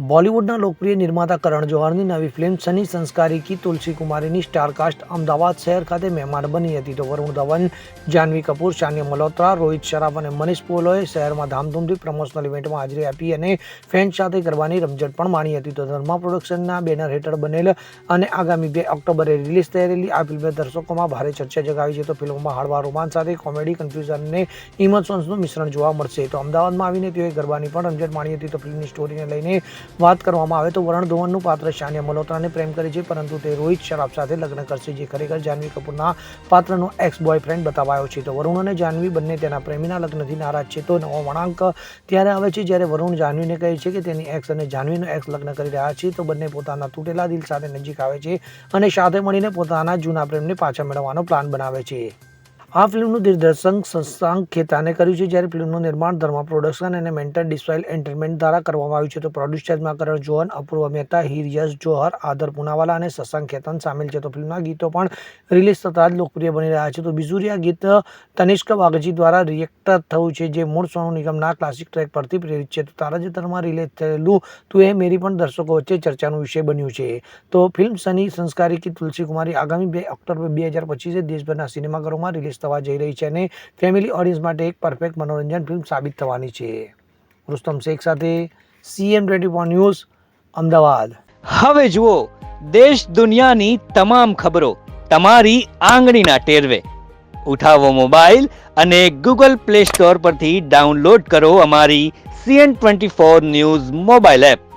બોલિવૂડના લોકપ્રિય નિર્માતા કરણ જોહરની નવી ફિલ્મ સની સંસ્કારી કી તુલસી કુમારીની સ્ટારકાસ્ટ અમદાવાદ શહેર ખાતે મહેમાન બની હતી તો વરુણ ધવન જાહ્નવી કપૂર, શાનિયા મલ્હોત્રા, રોહિત શરાફ અને મનીષ પોલોએ શહેરમાં ધામધૂમથી પ્રમોશનલ ઇવેન્ટમાં હાજરી આપી અને ફેન્સ સાથે ગરબાની રમઝટ પણ માણી હતી તો ધર્મા પ્રોડક્શનના બેનર હેઠળ બનેલ અને આગામી બે ઓક્ટોબરે રિલીઝ રહેલી આ ફિલ્મે દર્શકોમાં ભારે ચર્ચા જગાવી છે તો ફિલ્મમાં હળવા રોમાન સાથે કોમેડી, કન્ફ્યુઝન અને ઇમોશન્સનું મિશ્રણ જોવા મળશે. તો અમદાવાદમાં આવીને તેઓએ ગરબાની પણ રમઝટ માણી હતી તો ફિલ્મની સ્ટોરીને લઈને વાત કરવામાં આવે તો વરણ ધોવનનું પાત્ર શાન્ય મલ્હોત્રાને પ્રેમ કરે છે, પરંતુ તે રોહિત શરાફ સાથે લગ્ન કરશે, જે ખરેખર જાહ્નવી કપૂરના પાત્રનો એક્સ બોયફ્રેન્ડ બતાવાયો છે. તો વરુણ અને જાહ્નવી બંને તેના પ્રેમીના લગ્નથી નારાજ છે. તો નવો વળાંક ત્યારે આવે છે, જ્યારે વરુણ જાહ્નવીને કહે છે કે તેની એક્સ અને જાહ્નવીનો એક્સ લગ્ન કરી રહ્યા છે, તો બંને પોતાના તૂટેલા દિલ સાથે નજીક આવે છે અને સાથે મળીને પોતાના જૂના પ્રેમને પાછા મેળવવાનો પ્લાન બનાવે છે. આ ફિલ્મનું દિગ્દર્શન શશાંક ખેતાને કર્યું છે. જ્યારે ફિલ્મનું નિર્માણ ધર્મા પ્રોડક્શન અને મેન્ટર ડિસ્વાઇલ એન્ટરટેનમેન્ટ દ્વારા કરવામાં આવ્યું છે, તો પ્રોડ્યુસરમાં કરણ જોહર અપૂર્વ મહેતા, હિરયશ જોહર, આદર પુનાવાલા અને શશાંક ખેતાન સામેલ છે. તો ફિલ્મના ગીતો પણ રિલીઝ થતાં જ લોકપ્રિય બની રહ્યા છે. તો બિજુરિયા ગીત તનિષ્ક વાઘજી દ્વારા રિએક્ટ થયું છે, જે મૂળ સોનુ નિગમના ક્લાસિક ટ્રેક પરથી પ્રેરિત છે. તો તારાજતરમાં રિલીઝ થયેલું તું એ મેરી પણ દર્શકો વચ્ચે ચર્ચાનો વિષય બન્યું છે. તો ફિલ્મ સની સંસ્કારી કી તુલસી કુમારી આગામી બે ઓક્ટોબર બે હજાર પચીસે દેશભરના સિનેમાઘરોમાં થવા જઈ રહી છે અને ફેમિલી ઓડિયન્સ માટે એક પરફેક્ટ મનોરંજન ફિલ્મ સાબિત થવાની છે. રુસ્તમ શેખ સાથે CM twenty four news Ahmedabad. હવે જુઓ, દેશ દુનિયાની તમામ ખબરો તમારી આંગળીના ટેરવે. ઉઠાવો મોબાઈલ અને ગૂગલ પ્લે સ્ટોર પરથી ડાઉનલોડ કરો અમારી CN twenty four news mobile app